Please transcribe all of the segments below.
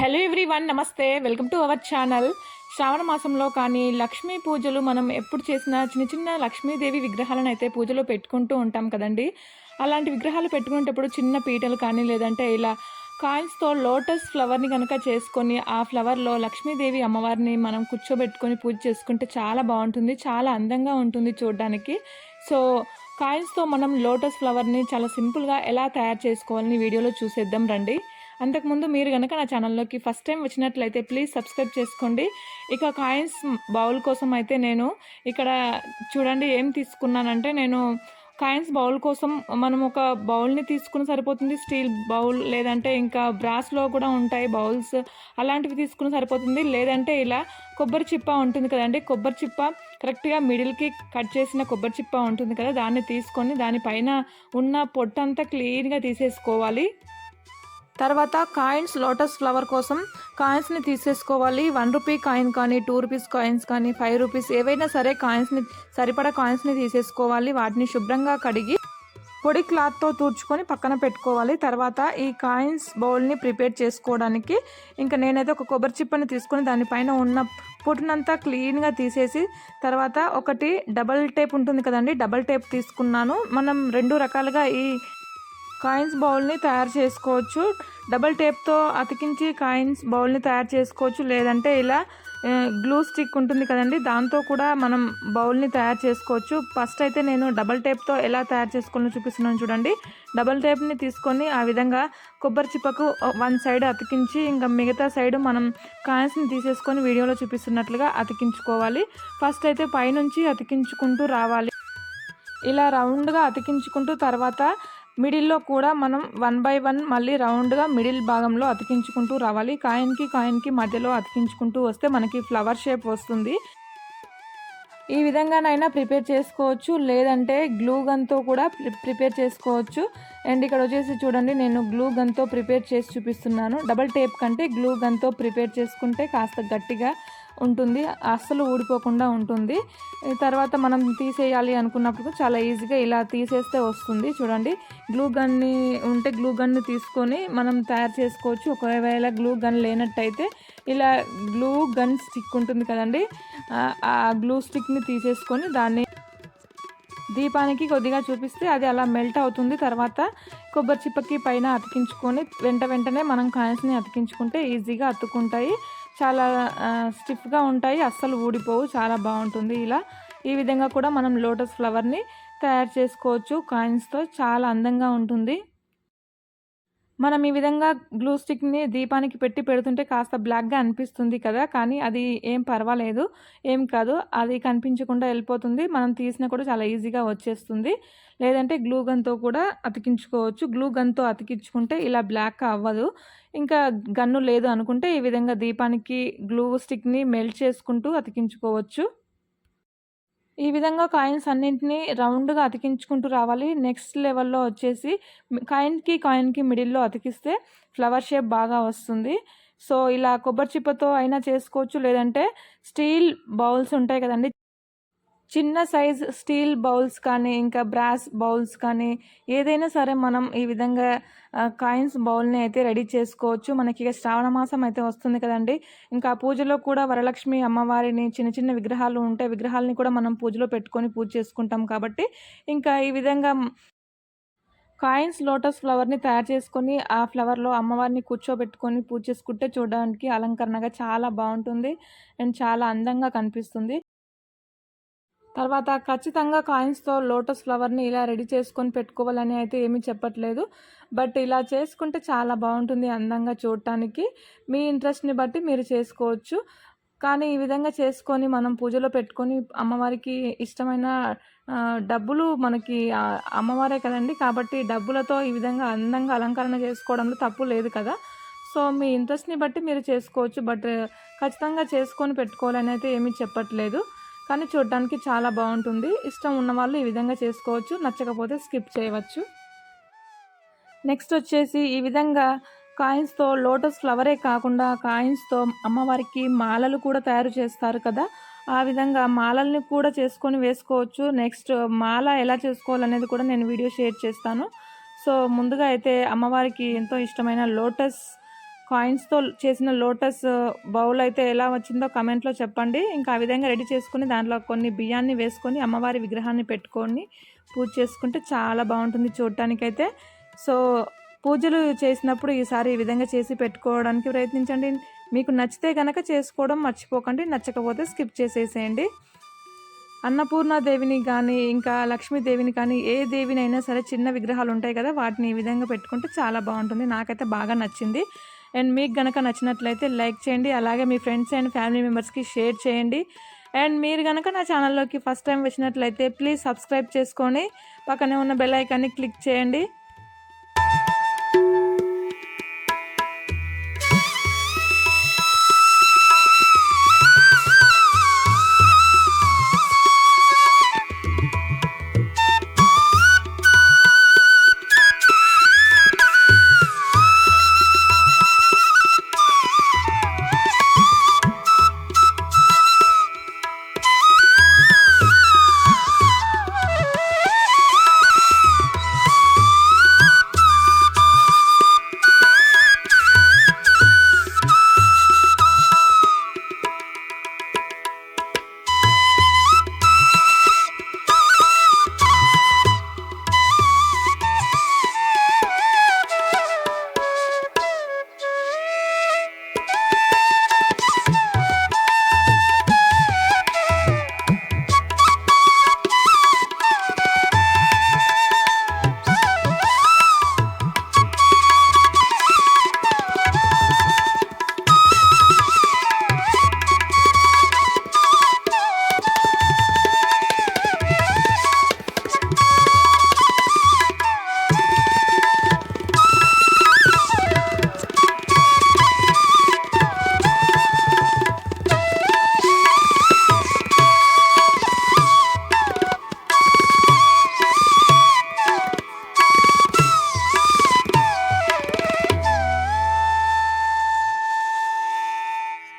Hello everyone నమస్తే. Welcome to our channel శ్రావణ మాసంలో కానీ లక్ష్మీ పూజలు మనం ఎప్పుడు చేసిన చిన్న చిన్న లక్ష్మీదేవి విగ్రహాలను అయితే పూజలో పెట్టుకుంటూ ఉంటాం కదండి. అలాంటి విగ్రహాలు పెట్టుకునేటప్పుడు చిన్న పీటలు కానీ లేదంటే ఇలా కాయిన్స్తో లోటస్ ఫ్లవర్ని కనుక చేసుకొని ఆ ఫ్లవర్లో లక్ష్మీదేవి అమ్మవారిని మనం కూర్చోబెట్టుకొని పూజ చేసుకుంటే చాలా బాగుంటుంది చాలా అందంగా ఉంటుంది చూడడానికి. సో కాయిన్స్తో మనం లోటస్ ఫ్లవర్ని చాలా సింపుల్గా ఎలా తయారు చేసుకోవాలని వీడియోలో చూసేద్దాం రండి. అంతకుముందు మీరు కనుక నా ఛానల్లోకి ఫస్ట్ టైం వచ్చినట్లయితే ప్లీజ్ సబ్స్క్రైబ్ చేసుకోండి. ఇక కాయిన్స్ బౌల్ కోసం అయితే నేను ఇక్కడ చూడండి ఏం తీసుకున్నానంటే నేను కాయిన్స్ బౌల్ కోసం మనం ఒక బౌల్ని తీసుకుని సరిపోతుంది. స్టీల్ బౌల్ లేదంటే ఇంకా బ్రాస్లో కూడా ఉంటాయి బౌల్స్ అలాంటివి తీసుకుని సరిపోతుంది. లేదంటే ఇలా కొబ్బరి చిప్ప ఉంటుంది కదండి. కొబ్బరి చిప్ప కరెక్ట్గా మిడిల్కి కట్ చేసిన కొబ్బరి చిప్ప ఉంటుంది కదా దాన్ని తీసుకొని దానిపైన ఉన్న పొట్టంతా క్లీన్గా తీసేసుకోవాలి. తర్వాత కాయిన్స్ లోటస్ ఫ్లవర్ కోసం కాయిన్స్ని తీసేసుకోవాలి. వన్ రూపీ కాయిన్ కానీ టూ రూపీస్ కాయిన్స్ కానీ ఫైవ్ రూపీస్ ఏవైనా సరే కాయిన్స్ని సరిపడా కాయిన్స్ని తీసేసుకోవాలి. వాటిని శుభ్రంగా కడిగి పొడి క్లాత్తో తుడుచుకొని పక్కన పెట్టుకోవాలి. తర్వాత ఈ కాయిన్స్ బౌల్ని ప్రిపేర్ చేసుకోవడానికి ఇంకా నేనైతే ఒక కొబ్బరి చిప్పని తీసుకొని దానిపైన ఉన్న పొట్టునంతా క్లీన్గా తీసేసి తర్వాత ఒకటి డబల్ టేప్ ఉంటుంది కదండి డబల్ టేప్ తీసుకున్నాను. మనం రెండు రకాలుగా ఈ కాయిన్స్ బౌల్ని తయారు చేసుకోవచ్చు. డబల్ టేప్తో అతికించి కాయిన్స్ బౌల్ని తయారు చేసుకోవచ్చు. లేదంటే ఇలా గ్లూ స్టిక్ ఉంటుంది కదండి దాంతో కూడా మనం బౌల్ని తయారు చేసుకోవచ్చు. ఫస్ట్ అయితే నేను డబల్ టేప్తో ఎలా తయారు చేసుకోవాలో చూపిస్తున్నాను చూడండి. డబల్ టేప్ని తీసుకొని ఆ విధంగా కొబ్బరి చిప్పకు వన్ సైడ్ అతికించి ఇంకా మిగతా సైడ్ మనం కాయిన్స్ని తీసేసుకొని వీడియోలో చూపిస్తున్నట్లుగా అతికించుకోవాలి. ఫస్ట్ అయితే పైనుంచి అతికించుకుంటూ రావాలి. ఇలా రౌండ్గా అతికించుకుంటూ తర్వాత మిడిల్లో కూడా మనం వన్ బై వన్ మళ్ళీ రౌండ్గా మిడిల్ భాగంలో అతికించుకుంటూ రావాలి. కాయిన్కి కాయిన్కి మధ్యలో అతికించుకుంటూ వస్తే మనకి ఫ్లవర్ షేప్ వస్తుంది. ఈ విధంగానైనా ప్రిపేర్ చేసుకోవచ్చు. లేదంటే గ్లూ గన్తో కూడా ప్రిపేర్ చేసుకోవచ్చు. అండ్ ఇక్కడ వచ్చేసి చూడండి నేను గ్లూ గన్తో ప్రిపేర్ చేసి చూపిస్తున్నాను. డబల్ టేప్ కంటే గ్లూ గన్తో ప్రిపేర్ చేసుకుంటే కాస్త గట్టిగా ఉంటుంది అస్సలు ఊడిపోకుండా ఉంటుంది. తర్వాత మనం తీసేయాలి అనుకున్నప్పుడు చాలా ఈజీగా ఇలా తీసేస్తే వస్తుంది. చూడండి గ్లూ గన్ని ఉంటే గ్లూ గన్ని తీసుకొని మనం తయారు చేసుకోవచ్చు. ఒకవేళ గ్లూ గన్ లేనట్టయితే ఇలా గ్లూ గన్ స్టిక్ ఉంటుంది కదండి ఆ గ్లూ స్టిక్ని తీసేసుకొని దాన్ని దీపానికి కొద్దిగా చూపిస్తే అది అలా మెల్ట్ అవుతుంది. తర్వాత కొబ్బరి చిప్పకి పైన అతికించుకొని వెంట వెంటనే మనం కాయిన్స్ని అతికించుకుంటే ఈజీగా అతుకుంటాయి. చాలా స్టిఫ్గా ఉంటాయి అస్సలు ఊడిపోవు చాలా బాగుంటుంది ఇలా. ఈ విధంగా కూడా మనం లోటస్ ఫ్లవర్ని తయారు చేసుకోవచ్చు కాయిన్స్తో చాలా అందంగా ఉంటుంది. మనం ఈ విధంగా గ్లూ స్టిక్ని దీపానికి పెట్టి పెడుతుంటే కాస్త బ్లాక్గా అనిపిస్తుంది కదా కానీ అది ఏం పర్వాలేదు ఏం కాదు. అది కనిపించకుండా వెళ్ళిపోతుంది. మనం తీసినా కూడా చాలా ఈజీగా వచ్చేస్తుంది. లేదంటే గ్లూ గన్తో కూడా అతికించుకోవచ్చు. గ్లూ గన్తో అతికించుకుంటే ఇలా బ్లాక్ అవ్వదు. ఇంకా గన్ను లేదు అనుకుంటే ఈ విధంగా దీపానికి గ్లూ స్టిక్ని మెల్ట్ చేసుకుంటూ అతికించుకోవచ్చు. ఈ విధంగా కాయిన్స్ అన్నింటినీ రౌండ్గా అతికించుకుంటూ రావాలి. నెక్స్ట్ లెవెల్లో వచ్చేసి కాయిన్కి కాయిన్కి మిడిల్లో అతికిస్తే ఫ్లవర్ షేప్ బాగా వస్తుంది. సో ఇలా కొబ్బరి చిప్పతో అయినా చేసుకోవచ్చు. లేదంటే స్టీల్ బౌల్స్ ఉంటాయి కదండి చిన్న సైజ్ స్టీల్ బౌల్స్ కానీ ఇంకా బ్రాస్ బౌల్స్ కానీ ఏదైనా సరే మనం ఈ విధంగా కాయిన్స్ బౌల్ని అయితే రెడీ చేసుకోవచ్చు. మనకి ఇక శ్రావణ మాసం అయితే వస్తుంది కదండి. ఇంకా పూజలో కూడా వరలక్ష్మి అమ్మవారిని చిన్న చిన్న విగ్రహాలు ఉంటే విగ్రహాలని కూడా మనం పూజలో పెట్టుకొని పూజ చేసుకుంటాం కాబట్టి ఇంకా ఈ విధంగా కాయిన్స్ లోటస్ ఫ్లవర్ని తయారు చేసుకొని ఆ ఫ్లవర్లో అమ్మవారిని కూర్చోబెట్టుకొని పూజ చేసుకుంటే చూడడానికి అలంకరణగా చాలా బాగుంటుంది. అండ్ చాలా అందంగా కనిపిస్తుంది. తర్వాత ఖచ్చితంగా కాయిన్స్తో లోటస్ ఫ్లవర్ని ఇలా రెడీ చేసుకొని పెట్టుకోవాలని అయితే ఏమీ చెప్పట్లేదు. బట్ ఇలా చేసుకుంటే చాలా బాగుంటుంది అందంగా చూడటానికి. మీ ఇంట్రెస్ట్ని బట్టి మీరు చేసుకోవచ్చు. కానీ ఈ విధంగా చేసుకొని మనం పూజలో పెట్టుకొని అమ్మవారికి ఇష్టమైన డబ్బులు మనకి అమ్మవారే కదండి. కాబట్టి డబ్బులతో ఈ విధంగా అందంగా అలంకరణ చేసుకోవడంలో తప్పు లేదు కదా. సో మీ ఇంట్రెస్ట్ని బట్టి మీరు చేసుకోవచ్చు. బట్ ఖచ్చితంగా చేసుకొని పెట్టుకోవాలని అయితే ఏమీ చెప్పట్లేదు. కానీ చూడడానికి చాలా బాగుంటుంది. ఇష్టం ఉన్న వాళ్ళు ఈ విధంగా చేసుకోవచ్చు. నచ్చకపోతే స్కిప్ చేయవచ్చు. నెక్స్ట్ వచ్చేసి ఈ విధంగా కాయిన్స్తో లోటస్ ఫ్లవరే కాకుండా కాయిన్స్తో అమ్మవారికి మాలలు కూడా తయారు చేస్తారు కదా. ఆ విధంగా మాలల్ని కూడా చేసుకొని వేసుకోవచ్చు. నెక్స్ట్ మాల ఎలా చేసుకోవాలనేది కూడా నేను వీడియో షేర్ చేస్తాను. సో ముందుగా అయితే అమ్మవారికి ఎంతో ఇష్టమైన లోటస్ కాయిన్స్తో చేసిన లోటస్ బౌల్ అయితే ఎలా వచ్చిందో కమెంట్లో చెప్పండి. ఇంకా ఆ విధంగా రెడీ చేసుకుని దాంట్లో కొన్ని బియ్యాన్ని వేసుకొని అమ్మవారి విగ్రహాన్ని పెట్టుకొని పూజ చేసుకుంటే చాలా బాగుంటుంది చూడటానికైతే. సో పూజలు చేసినప్పుడు ఈసారి ఈ విధంగా చేసి పెట్టుకోవడానికి ప్రయత్నించండి. మీకు నచ్చితే కనుక చేసుకోవడం మర్చిపోకండి. నచ్చకపోతే స్కిప్ చేసేసేయండి. అన్నపూర్ణాదేవిని కానీ ఇంకా లక్ష్మీదేవిని కానీ ఏ దేవినైనా సరే చిన్న విగ్రహాలు ఉంటాయి కదా వాటిని ఈ విధంగా పెట్టుకుంటే చాలా బాగుంటుంది. నాకైతే బాగా నచ్చింది. అండ్ మీకు కనుక నచ్చినట్లయితే లైక్ చేయండి అలాగే మీ ఫ్రెండ్స్ అండ్ ఫ్యామిలీ మెంబర్స్కి షేర్ చేయండి. అండ్ మీరు కనుక నా ఛానల్లోకి ఫస్ట్ టైం వచ్చినట్లయితే ప్లీజ్ సబ్స్క్రైబ్ చేసుకొని పక్కనే ఉన్న బెల్ ఐకాన్ని క్లిక్ చేయండి.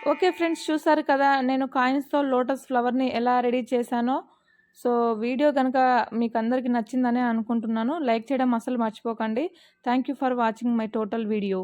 ఓకే ఫ్రెండ్స్ చూసారు కదా నేను కాయిన్స్తో లోటస్ ఫ్లవర్ని ఎలా రెడీ చేశానో. సో వీడియో కనుక మీకు అందరికీ నచ్చిందనే అనుకుంటున్నాను. లైక్ చేయడం అసలు మర్చిపోకండి. Thank you for watching my total video.